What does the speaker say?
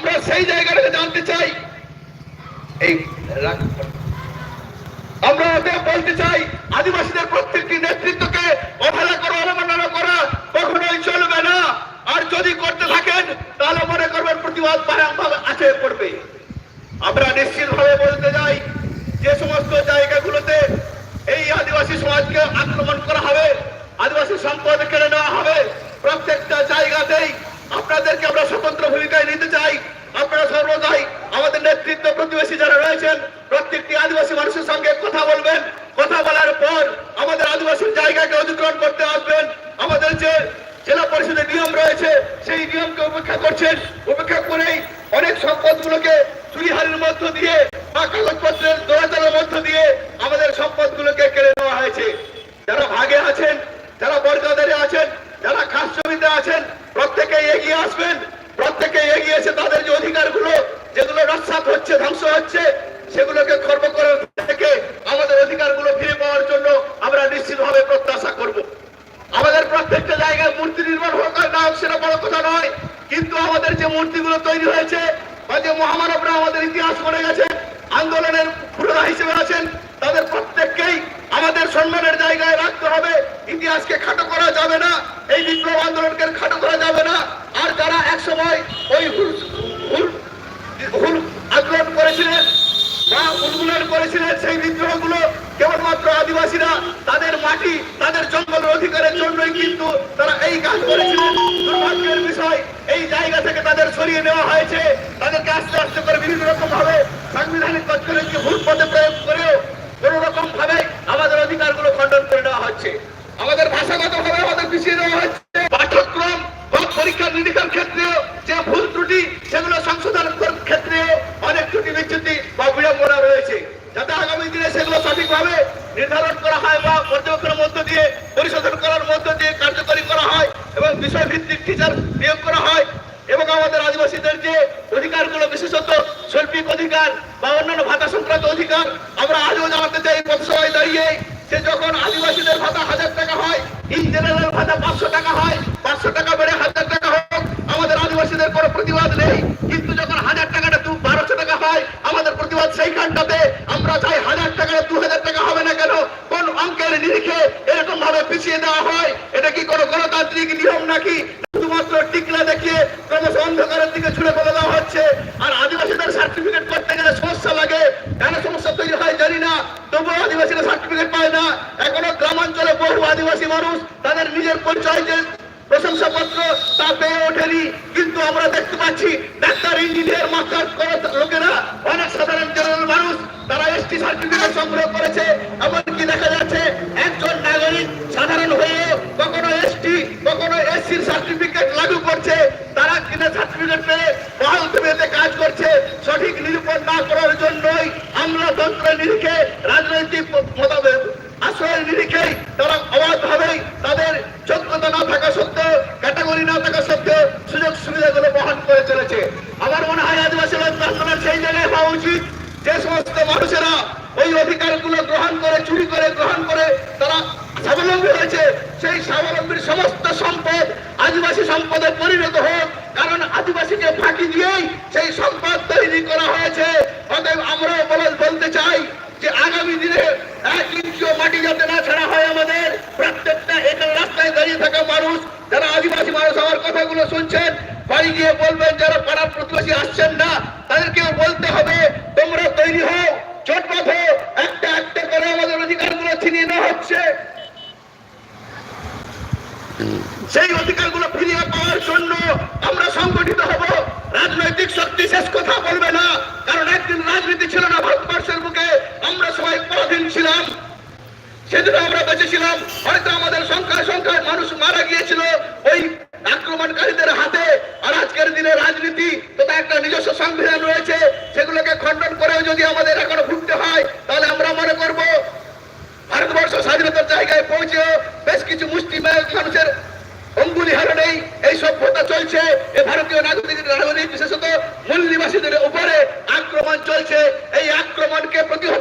আমরা সেই জায়গাটাকে জানতে চাই। এই আমরা ওদের বলতে চাই, আদিবাসীদের প্রত্যেকটি নেতৃত্বকে অবহেলা করা, অবমাননা করা কখনোই চলবে না। আর যদি করতে থাকেন, তাহলে মনে করবেন প্রতিবাদ বারংবার আছে, পড়বে। আমরা নিশ্চিত ভাবে বলতে যাই যে সমস্ত জায়গাগুলোতে এই আদিবাসী সমাজকে আক্রমণ করা হবে, আদিবাসী সম্পদ কেড়ে নেওয়া হবে প্রত্যেকটা জায়গাতেই আপনাদেরকে আমরা স্বতন্ত্র ভূমিকায় নিতে চাই, আপনারা সর্বদাই আমাদের নেতৃত্ব প্রতিবেশী যারা রয়েছেন, প্রত্যেকটি আদিবাসী মানুষের সঙ্গে কথা বলবেন। কথা বলার পর আমাদের আদিবাসীর জায়গাকে অধিগ্রহণ করতে আসবেন। আমাদের যে জেলা পরিষদের নিয়ম রয়েছে, সেই নিয়মকে উপেক্ষা করছেন। উপেক্ষা করেই অনেক সম্পদগুলোকে চুরিহারির মধ্য দিয়ে, বা কাগজপত্রের দোয়াচারের মধ্য দিয়ে আমাদের সম্পদগুলোকে কেড়ে নেওয়া হয়েছে। যারা ভাগে আছেন যারা বর্গাদারে আছেন যারা খাস জমিতে আছেন প্রত্যেকে এগিয়ে আসবেন প্রত্যেকে তাদের যে অধিকারগুলো, যেগুলো নস্বাত হচ্ছে, ধ্বংস হচ্ছে, সেগুলোকে খর্ব করে থেকে আমাদের অধিকারগুলো ফিরে পাওয়ার জন্য আমরা নিশ্চিতভাবে প্রত্যাশা করব। আমাদের প্রত্যেকটা জায়গায় মূর্তি নির্মাণ হোক আর না হোক সেটা বড় কথা নয়, কিন্তু আমাদের যে মূর্তিগুলো তৈরি হয়েছে বা যে মহামানবরা আমাদের ইতিহাস করে গেছেন আন্দোলনের পুরোধা হিসেবে আছেন, তাদের প্রত্যেককেই আমাদের সম্মানের জায়গায় রাখতে হবে। ইতিহাসকে খাটো করা যাবে না, এই বিপ্লব আন্দোলনকে খাটো করা যাবে না। আর যারা এক সময় ওই হুল হুল হুল আন্দোলন করেছিলেন বা উন্মূলন করেছিলেন সেই বিদ্রোহগুলো কেবলমাত্র আদিবাসীরা তাদের মাটি, তাদের জঙ্গল অধিকারের জন্যই কিন্তু তারা এই কাজ করেছিলেন দুর্ভাগ্যের বিষয়, এই জায়গা থেকে তাদের সরিয়ে নেওয়া হয়েছে। তাদেরকে আস্তে আস্তে করে বিভিন্ন রকম ভাবে সাংবিধানিক তৎকালীনকে ভুল পথে প্রয়োগ করেও কোন রকম ভাবে আমাদের অধিকারগুলো খণ্ডন করে নেওয়া হচ্ছে আমাদের ভাষাগত ভাবে আমাদের পিছিয়ে দেওয়া হচ্ছে পাঠ্যক্রম বা পরীক্ষা নিরীক্ষার ক্ষেত্রেও যে ভুল ত্রুটি সেগুলো সংশোধন করার ক্ষেত্রেও অনেক ত্রুটি বিচ্যুতি বা বিড়ম্বনা রয়েছে যাতে আগামী দিনে সেগুলো সঠিকভাবে নির্ধারণ করা হয় বা পর্যবেক্ষণের মধ্য দিয়ে পরিশোধন করার মধ্য দিয়ে কার্যকরী করা হয় এবং বিষয়ভিত্তিক টিচার নিয়োগ করা হয় এবং আমাদের আদিবাসীদের যে অধিকারগুলো বিশেষত শৈল্পিক অধিকার বা অন্যান্য ভাতা সংক্রান্ত অধিকার আমরা আজও জানাতে চাই পথসভায় দাঁড়িয়ে, যে যখন আদিবাসীদের ভাতা হাজার টাকা হয় ইন জেনারেল ভাতা পাঁচশো টাকা হয়, পাঁচশো টাকা বেড়ে হাজার টাকা হোক, আমাদের আদিবাসীদের কোনো প্রতিবাদ নেই। কিন্তু যখন হাজার টাকাটা দু বারোশো টাকা হয়, আমাদের প্রতিবাদ সেইখানটাতে। আমরা চাই হাজার টাকাটা দু হাজার টাকা হবে না কেন? কোন অঙ্কের নিরিখে এরকম ভাবে পিছিয়ে দেওয়া হয়? এটা কি কোনো গণতান্ত্রিক নিয়ম নাকি শুধুমাত্র টিকলা দেখিয়ে ক্রমশ অন্ধকারের দিকে ছুড়ে ফেলে দেওয়া হচ্ছে আর আদিবাসীদের সার্টিফিকেট করতে গেলে সমস্যা লাগে কেন সমস্যা তৈরি হয় জানি না তবুও আদিবাসীরা সার্টিফিকেট পায় না এখনও গ্রামাঞ্চলে বহু আদিবাসী মানুষ তাদের যে প্রশংসাপত্র তা পেয়ে ওঠেনি। কিন্তু আমরা দেখতে পাচ্ছি ডাক্তার, ইঞ্জিনিয়ার, মাস্টার করা লোকেরা অনেক সাধারণ জেনারেল মানুষ, তারা এসটি সার্টিফিকেট সংগ্রহ করেছে। এমনকি দেখা যাচ্ছে একজন নাগরিক সাধারণ হয়ে কখনো এসটি কখনো এসসির সার্টিফিকেট লাগু করছে। তারা কিনা সার্টিফিকেট পেয়ে বহাল কাজ করছে। সঠিক নিরূপণ না করার জন্যই আমলাতন্ত্র নিরিখে রাজনৈতিক মতামত আশ্রয়ের নিরিখেই তারা অবাধভাবেই তাদের যোগ্যতা না থাকা সত্ত্বেও ক্যাটাগরি না থাকা সত্ত্বেও সুযোগ সুবিধাগুলো বহন করে চলেছে আমার মনে হয় আদিবাসী আন্দোলন সেই জায়গায় হওয়া উচিত যে সমস্ত মানুষেরা ওই অধিকারগুলো গ্রহণ করে, চুরি করে, গ্রহণ করে তারা স্বাবলম্বী হয়েছে। সেই স্বাবলম্বীর সমস্ত সম্পদ আদিবাসী সম্পদে পরিণত হোক, কারণ আদিবাসীকে ফাঁকি দিয়েই সেই সম্পদ তৈরি করা হয়েছে। অতএব আমরাও বলে- বলতে চাই যে আগামী দিনে এক ইঞ্চিও মাটি যাতে না ছাড়া হয় আমাদের, প্রত্যেকটা এখানে রাস্তায় দাঁড়িয়ে থাকা মানুষ, যারা আদিবাসী মানুষ আমার কথাগুলো শুনছেন, বাড়ি গিয়ে বলবেন, যারা পাড়ার প্রতিবেশী আসছেন না, তাদেরকেও বলতে হবে তোমরা তৈরি হও বাঁধো একটা একটা করে আমাদের অধিকারগুলো ছিনিয়ে নেওয়া হচ্ছে। সেই অধিকারগুলো ফিরিয়ে পাওয়ার জন্য আমরা সংগঠিত হব। রাজনৈতিক শক্তি শেষ কথা বলবে না, কারণ একদিন রাজনীতি ছিল না ভারতবর্ষের বুকে, আমরা সবাই পরাধীন ছিলাম। সেদিন আমরা বেঁচেছিলাম হয়তো আমাদের সংখ্যায় সংখ্যায় মানুষ মারা গিয়েছিল ওই আক্রমণকারীদের হাতে। আর আজকের দিনে রাজনীতি তথা একটা নিজস্ব সংবিধান রয়েছে, সেগুলোকে খণ্ডন করেও যদি আমাদের এখনও ভুগতে হয় তাহলে আমরা মনে করব ভারতবর্ষ স্বাধীনতার জায়গায় পৌঁছেও বেশ কিছু মানুষের অঙ্গুলি হারণেই এই সভ্যতা চলছে। এ ভারতীয় নাগরিক নাগরিক বিশেষত মূল নিবাসীদের উপরে আক্রমণ চলছে। এই আক্রমণকে প্রতিহত